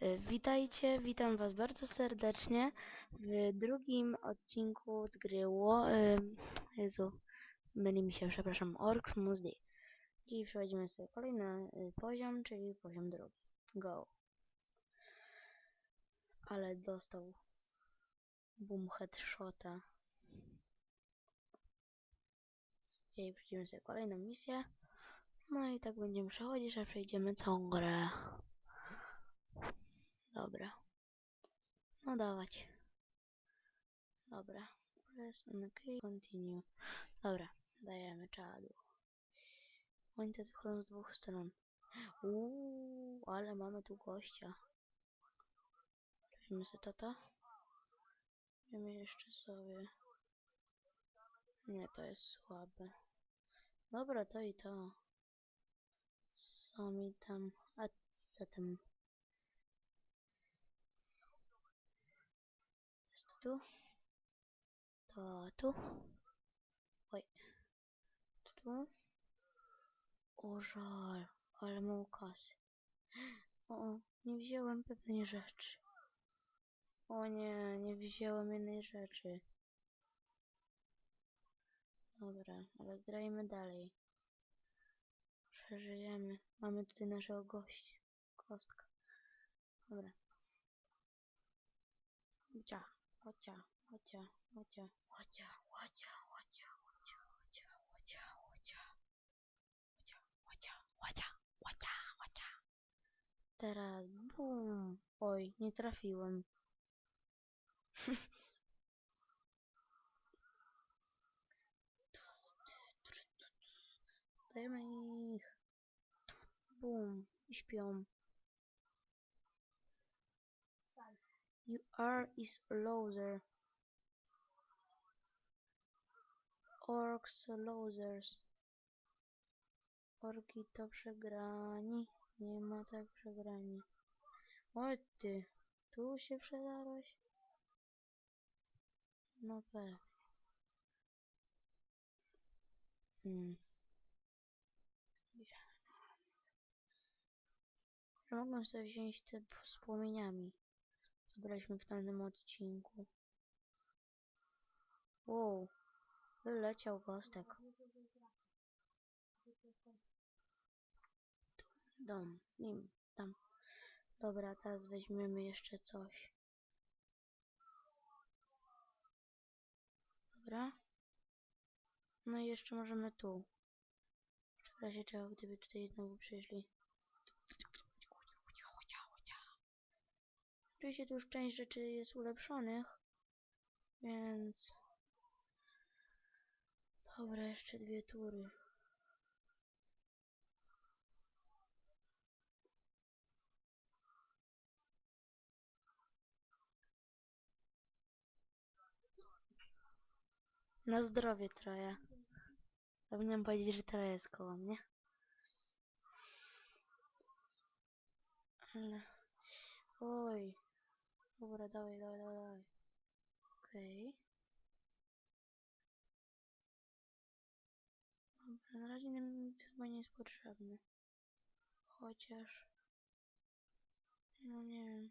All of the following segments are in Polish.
E, Witajcie, witam was bardzo serdecznie w drugim odcinku z gry Wo... e, Jezu, myli mi się, przepraszam, Orcs Must Die. Dziś przechodzimy sobie kolejny e, poziom, czyli poziom drugi. Go. Ale dostał boom headshota. Dzisiaj przejdziemy sobie kolejną misję. No i tak będziemy przechodzić, a przejdziemy całą grę. Dobra. No dawać. Dobra. Press key, continue. Dobra, dajemy czadu. Oni te wychodzą z dwóch stron. Uuu, ale mamy tu gościa. Weźmy sobie toto. Weźmy jeszcze sobie. Nie, to jest słabe. Dobra, to i to. Co mi tam? A co tam? Jest tu? To tu? Oj. Tu? O żal, ale mało kasy. O, o, nie wziąłem pewnej rzeczy. O nie, nie wziąłem jednej rzeczy. Dobra, ale grajmy dalej. Przeżyjemy. Mamy tutaj naszego gościa. Kostka. Dobra. Cia, cia, cia, cia, cia, cia, cia, cia, cia, cia, cia, cia, cia, cia, cia, cia, cia. Teraz bum. Oj, nie trafiłem. Dajemy ich. Bum. I śpią. You are is loser. Orcs losers. Orki to przegrani. Nie ma tak przegrani. Oj ty. Tu się przedarłeś? No pewnie. Hmm. Że mogłem sobie wziąć te z płomieniami, co braliśmy w tamtym odcinku. Wow, wyleciał kostek. Dom, nim, tam. Dobra, teraz weźmiemy jeszcze coś. Dobra. No i jeszcze możemy tu. W razie czego, gdyby tutaj znowu przyszli. Oczywiście tu już część rzeczy jest ulepszonych, więc... Dobra, jeszcze dwie tury. Na zdrowie troje. Powinienem powiedzieć, że troje jest koło mnie. Ale... Dobra, dawaj, dawaj, dawaj. Okej. Dobra, na razie nam nic chyba nie jest potrzebne. Chociaż... No nie wiem.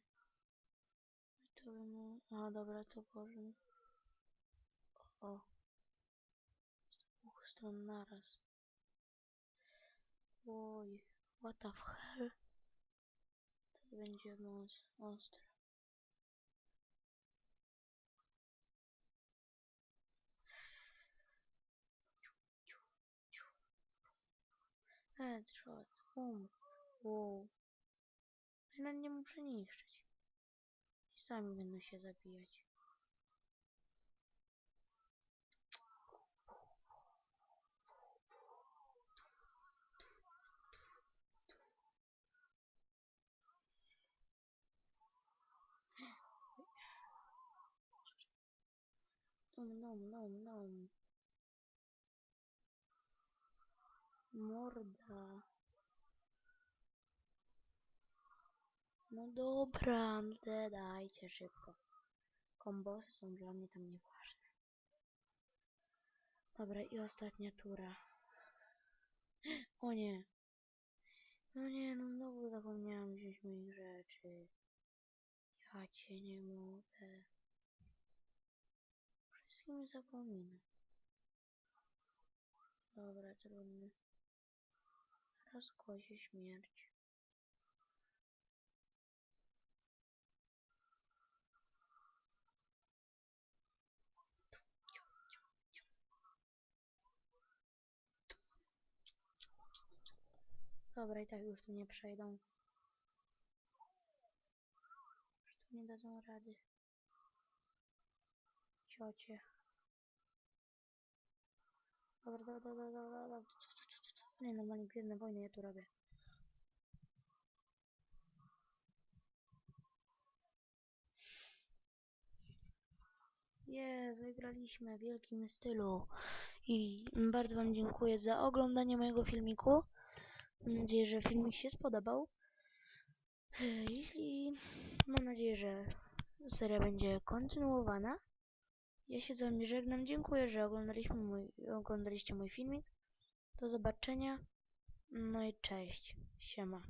To bym... A, dobra, to Boże. O. Z dwóch stron naraz. Oj. What the hell? To będzie moc ostre. Headshot. Um. Wow. Ja nawet nie muszę niszczyć. I sami będą się zabijać. Dom, dom, dom, dom. Morda. No dobra, no te dajcie szybko. Kombosy są dla mnie tam nieważne. Dobra, i ostatnia tura. O nie. No nie, no znowu zapomniałam wziąć moich rzeczy. Czacie nie mogę. Wszystkim zapominam. Dobra, trudno. Rozgłosie śmierć. Dobra, i tak już tu nie przejdą. Już tu nie dadzą rady. Ciocie. Dobra, dobra, dobra, dobra, dobra. Nie normalnie Gwiezdne Wojny ja tu robię. Je, wygraliśmy w wielkim stylu. I bardzo Wam dziękuję za oglądanie mojego filmiku. Mam nadzieję, że filmik się spodobał. E, Jeśli mam nadzieję, że seria będzie kontynuowana. Ja się z Wami żegnam. Dziękuję, że oglądaliśmy mój, oglądaliście mój filmik. Do zobaczenia. No i cześć. Siema.